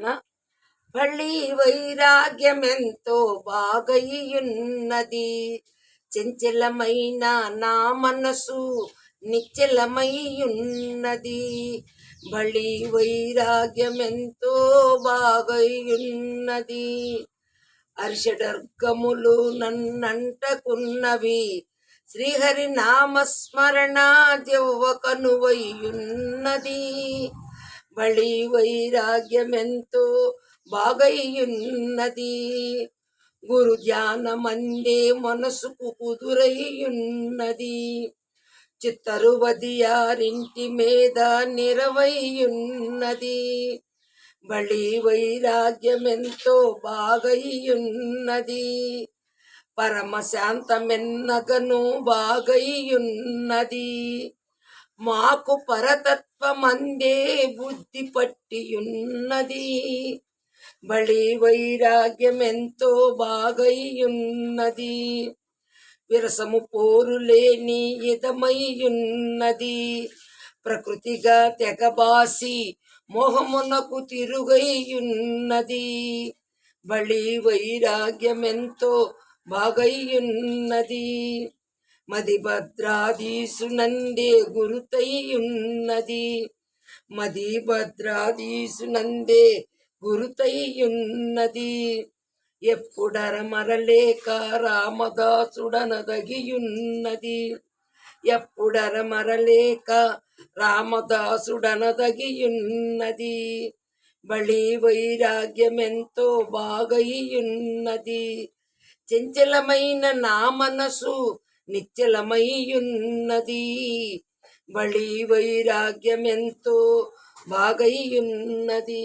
కీర్తన బళ్ళి వైరాగ్యమెంతో బాగయ్యున్నది. చెంచలమైన నా మనసు నిశ్చలమయ్యున్నది. బళి వైరాగ్యమెంతో బాగయ్యున్నది. అర్షడర్గములు నన్నంటకున్నవి. శ్రీహరి నామస్మరణ దివ్వకనువయ్యున్నది మళ్ళీ వైరాగ్యమెంతో బాగయ్యున్నది. గురు ధ్యానమందే మనసుకు కుదురయ్యున్నది. చిత్తరువదియారింటి మీద నిరవయ్యున్నది. బళి వైరాగ్యమెంతో బాగయ్యున్నది. పరమశాంతమెన్నగను బాగయ్యున్నది. మాకు అందే బుద్ధి పట్టియున్నది. బలి వైరాగ్యమెంతో బాగయ్యున్నది. విరసము పోరు లేని ఇదమయ్యున్నది ప్రకృతిగా తెగబాసి మోహమునకు తిరుగయ్యున్నది. బళి వైరాగ్యమెంతో బాగయ్యున్నది. మది భద్రాదీసునందే గురుతయ్యున్నది. మది భద్రాదీసునందే గురుతయ్యున్నది. ఎప్పుడర మరలేక రామదాసుడనదగియున్నది. ఎప్పుడర మరలేక రామదాసుడనదగియున్నది. బళి వైరాగ్యమెంతో బాగయ్యున్నది. చంచలమైన నా మనసు నిశ్చలమయ్యున్నది బళి వైరాగ్యమెంతో బాగయ్యున్నది.